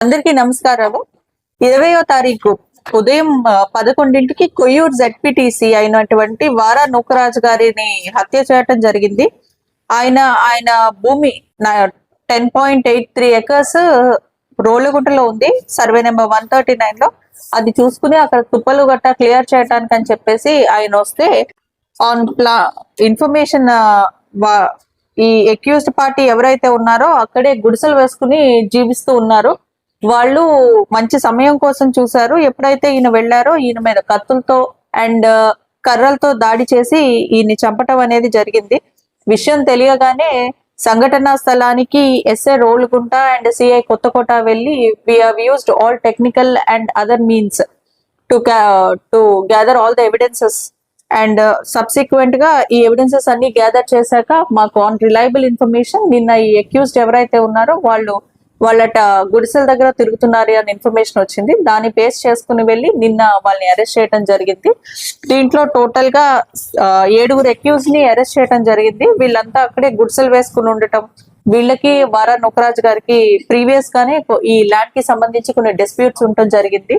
అందరికీ నమస్కారాలు. ఇరవయో తారీఖు ఉదయం పదకొండింటికి కొయ్యూరు జెడ్పీటీసీ అయినటువంటి వారా నూకరాజు గారిని హత్య చేయటం జరిగింది. ఆయన ఆయన భూమి ten point eight three acres రోలుగుంటలో ఉంది. సర్వే నెంబర్ వన్ థర్టీ నైన్లో. అది చూసుకుని అక్కడ తుప్పలు గట్ట క్లియర్ చేయడానికి అని చెప్పేసి ఆయన వస్తే ఆన్ ప్లా ఇన్ఫర్మేషన్ ఈ అక్యూజ్డ్ పార్టీ ఎవరైతే ఉన్నారో అక్కడే గుడిసెలు వేసుకుని జీవిస్తూ ఉన్నారు. వాళ్ళు మంచి సమయం కోసం చూశారు. ఎప్పుడైతే ఈయన వెళ్ళారో ఈయన మీద కత్తులతో అండ్ కర్రలతో దాడి చేసి ఈయన్ని చంపటం అనేది జరిగింది. విషయం తెలియగానే సంఘటనా స్థలానికి SA Rolugunta and CI Kothakota వెళ్ళి we used all technical and other means to to gather all the evidences and సబ్సిక్వెంట్గా ఈ ఎవిడెన్సెస్ అన్ని గ్యాదర్ చేశాక మాకు ఆన్ రిలయబుల్ ఇన్ఫర్మేషన్ నిన్న ఈ అక్యూజ్డ్ ఎవరైతే ఉన్నారో వాళ్ళు వాళ్ళట గుడిసెల దగ్గర తిరుగుతున్నారు అని ఇన్ఫర్మేషన్ వచ్చింది. దాన్ని బేస్ చేసుకుని వెళ్ళి నిన్న వాళ్ళని అరెస్ట్ చేయడం జరిగింది. దీంట్లో టోటల్గా ఏడుగురు అక్యూజ్ని అరెస్ట్ చేయడం జరిగింది. వీళ్ళంతా అక్కడే గుడిసెలు వేసుకుని ఉండటం వీళ్ళకి వారా నొకరాజ్ గారికి ప్రీవియస్ గానే ఈ ల్యాండ్కి సంబంధించి కొన్ని డిస్ప్యూట్స్ ఉండటం జరిగింది.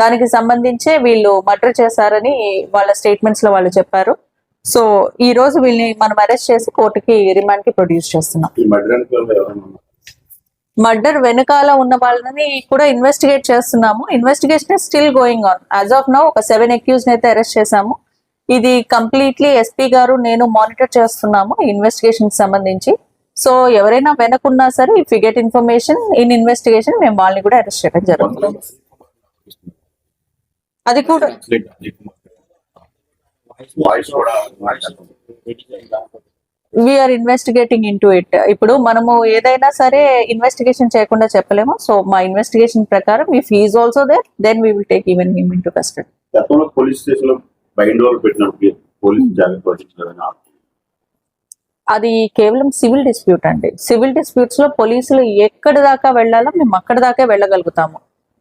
దానికి సంబంధించే వీళ్ళు మర్డర్ చేశారని వాళ్ళ స్టేట్మెంట్స్లో వాళ్ళు చెప్పారు. సో ఈ రోజు వీళ్ళని మనం అరెస్ట్ చేసి కోర్టుకి రిమాండ్కి ప్రొడ్యూస్ చేస్తున్నాం. మర్డర్ వెనకాల ఉన్న వాళ్ళని కూడా ఇన్వెస్టిగేట్ చేస్తున్నాము. Investigation still going on as of now ఒక సెవెన్ అక్యూజ్ అయితే అరెస్ట్ చేశాము. ఇది కంప్లీట్లీ ఎస్పీ గారు నేను మానిటర్ చేస్తున్నాము ఇన్వెస్టిగేషన్ సంబంధించి. సో ఎవరైనా వెనకున్నా సరే if you get information in investigation మేము వాళ్ళని కూడా అరెస్ట్ చేయడం జరుగుతుంది. అది కూడా వీఆర్ ఇన్వెస్టిగేటింగ్ ఇన్ ఇట్ ఇప్పుడు మనము ఏదైనా సరే ఇన్వెస్టిగేషన్ చేయకుండా చెప్పలేము. సో మా ఇన్వెస్టిగేషన్ ప్రకారం if is also there then we will take even him into custody గతంలో పోలీస్ స్టేషన్లో బైండ్ వాళ్ళు పెట్టినప్పుడు పోలీస్ జాగ్రత్త వహించాలని అది కేవలం సివిల్ డిస్ప్యూట్ అండి. సివిల్ డిస్ప్యూట్స్లో పోలీసులు ఎక్కడి దాకా వెళ్ళాలో మేము అక్కడి దాకా వెళ్ళగలుగుతాము.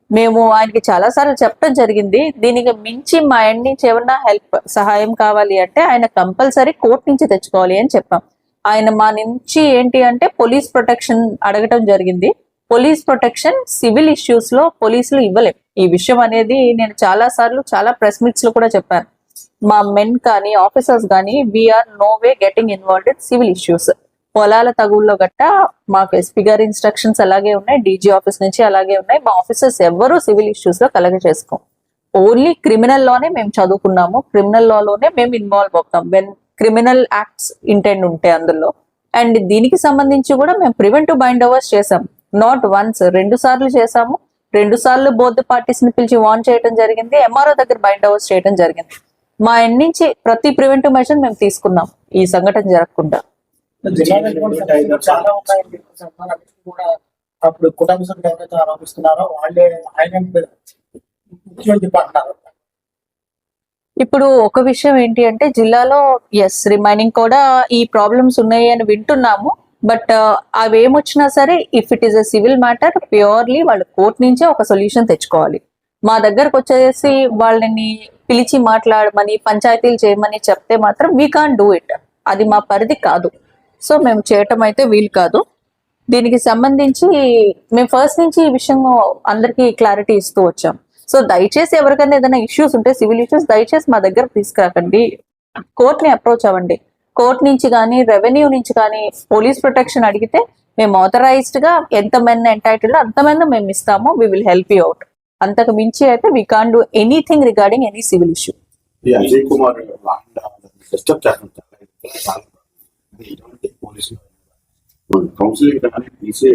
మేము ఆయనకి చాలా సార్లు చెప్పడం జరిగింది. దీనికి మించి మా ఎండ్ నుంచి ఏమన్నా హెల్ప్ సహాయం కావాలి అంటే ఆయన కంపల్సరీ కోర్టు నుంచి తెచ్చుకోవాలి అని చెప్పాం. ఆయన మా నుంచి ఏంటి అంటే పోలీస్ ప్రొటెక్షన్ అడగటం జరిగింది. పోలీస్ ప్రొటెక్షన్ సివిల్ ఇష్యూస్లో పోలీసులు ఇవ్వలేం. ఈ విషయం అనేది నేను చాలా సార్లు చాలా ప్రెస్ మీట్స్లో కూడా చెప్పాను. మా మెన్ కానీ ఆఫీసర్స్ కానీ we're no way getting involved civil issues పొలాల తగుల్లో గట్ట మాకు ఎస్పీ గారి ఇన్స్ట్రక్షన్స్ అలాగే ఉన్నాయి డీజీ ఆఫీస్ నుంచి అలాగే ఉన్నాయి. మా ఆఫీసర్స్ ఎవరు సివిల్ ఇష్యూస్లో కలగ చేసుకోం ఓన్లీ క్రిమినల్లోనే మేము చదువుకున్నాము. క్రిమినల్ లాలోనే మేము ఇన్వాల్వ్ అవుతాం. వెన్ క్రిమినల్ యాక్ట్స్ ఇంటెండ్ ఉంటాయి అందులో. అండ్ దీనికి సంబంధించి కూడా మేము ప్రివెంటివ్ బైండ్ ఓవర్స్ చేసాం నాట్ వన్స్ రెండు సార్లు చేసాము రెండు సార్లు బోత్ పార్టీస్ని పిలిచి వాన్ చేయడం జరిగింది. ఎంఆర్ఓ దగ్గర బైండ్ ఓవర్స్ చేయడం జరిగింది. మా ఎండ్ నుంచి ప్రతి ప్రివెంటివ్ మెజర్ మేము తీసుకున్నాం. ఈ సంఘటన జరగకుండా. చాలా కూడా అప్పుడు కుటుంబ సభ్యులు ఎవరైతే ఆరోపిస్తున్నారో వాళ్ళే ఆయన ముఖ్యమంత్రి చెప్పంటున్నారు ఇప్పుడు ఒక విషయం ఏంటి అంటే జిల్లాలో ఎస్ రిమైనింగ్ కూడా ఈ ప్రాబ్లమ్స్ ఉన్నాయి అని వింటున్నాము. బట్ అవి ఏమొచ్చినా సరే if it is a civil matter purely వాళ్ళు కోర్ట్ నుంచే ఒక సొల్యూషన్ తెచ్చుకోవాలి. మా దగ్గరకు వచ్చేసి వాళ్ళని పిలిచి మాట్లాడమని పంచాయతీలు చేయమని చెప్తే మాత్రం వీ కాన్ డూ ఇట్ అది మా పరిధి కాదు. సో మేము చేయటం అయితే వీలు కాదు. దీనికి సంబంధించి మేము ఫస్ట్ నుంచి ఈ విషయం అందరికీ క్లారిటీ ఇస్తూ వచ్చాం. సో దయచేసి ఎవరికైనా ఏదైనా ఇష్యూస్ ఉంటే సివిల్ ఇష్యూస్ దయచేసి మా దగ్గర తీసుకురాకండి. కోర్ట్ని అప్రోచ్ అవ్వండి. కోర్ట్ నుంచి కానీ రెవెన్యూ నుంచి కానీ పోలీస్ ప్రొటెక్షన్ అడిగితే మేము ఆథరైజ్డ్గా ఎంతమంది ఎంటైటిల్ అంతమంది మేము ఇస్తాము. We will help you out అంతకు మించి అయితే we can't do anything regarding any civil issue Ajay Kumar disturb పోలీసులు కౌన్సిలింగ్ కానీ తీసే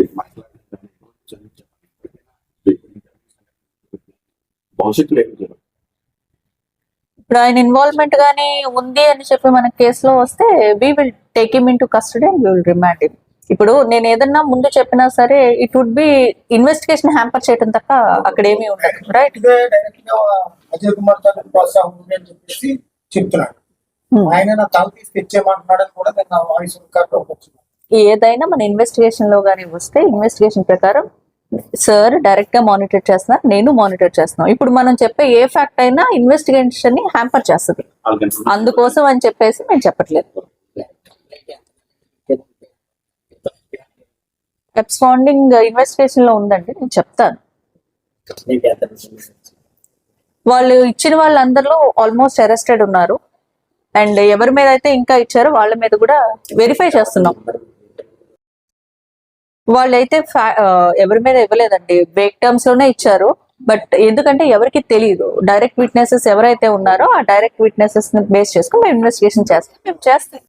భవిష్యత్తులో ఏం జరుగుతుంది ఇప్పుడు ఆయన ఇన్వాల్వ్మెంట్ గానీ ఉంది అని చెప్పి మన కేసులో వస్తే we will take him into custody and will remand him ఇప్పుడు నేను ఏదన్నా ముందు చెప్పినా సరే it would be investigation hamper చేయడం తప్ప అక్కడ ఏమీ ఉండదు రైట్ అజయ్ కుమార్ చెప్పేసి చెప్తున్నాడు. ఆయన నా తల తీసి తెచ్చేయమంటున్నాడని కూడా నేను నా వాయిస్ రికార్డ్ వచ్చింది ఏదైనా మన ఇన్వెస్టిగేషన్లో కానీ వస్తే ఇన్వెస్టిగేషన్ ప్రకారం సార్ డైరెక్ట్గా మానిటర్ చేస్తున్నారు నేను మానిటర్ చేస్తున్నాను ఇప్పుడు మనం చెప్పే ఏ ఫ్యాక్ట్ అయినా ఇన్వెస్టిగేషన్ని హ్యాంపర్ చేస్తుంది. అందుకోసం అని చెప్పేసి మేము చెప్పట్లేదు. అబ్స్పాండింగ్ ఇన్వెస్టిగేషన్లో ఉందండి నేను చెప్తాను. వాళ్ళు ఇచ్చిన వాళ్ళందరిలో ఆల్మోస్ట్ అరెస్టెడ్ ఉన్నారు. అండ్ ఎవరి మీద అయితే ఇంకా ఇచ్చారో వాళ్ళ మీద కూడా వెరిఫై చేస్తున్నాం. వాళ్ళైతే ఎవరి మీద ఇవ్వలేదండి. బ్రేక్ టర్మ్స్లోనే ఇచ్చారు. బట్ ఎందుకంటే ఎవరికి తెలియదు డైరెక్ట్ విట్నెసెస్ ఎవరైతే ఉన్నారో ఆ డైరెక్ట్ విట్నెసెస్ని బేస్ చేసుకుని మేము ఇన్వెస్టిగేషన్ చేస్తాం. మేము చేస్తాం.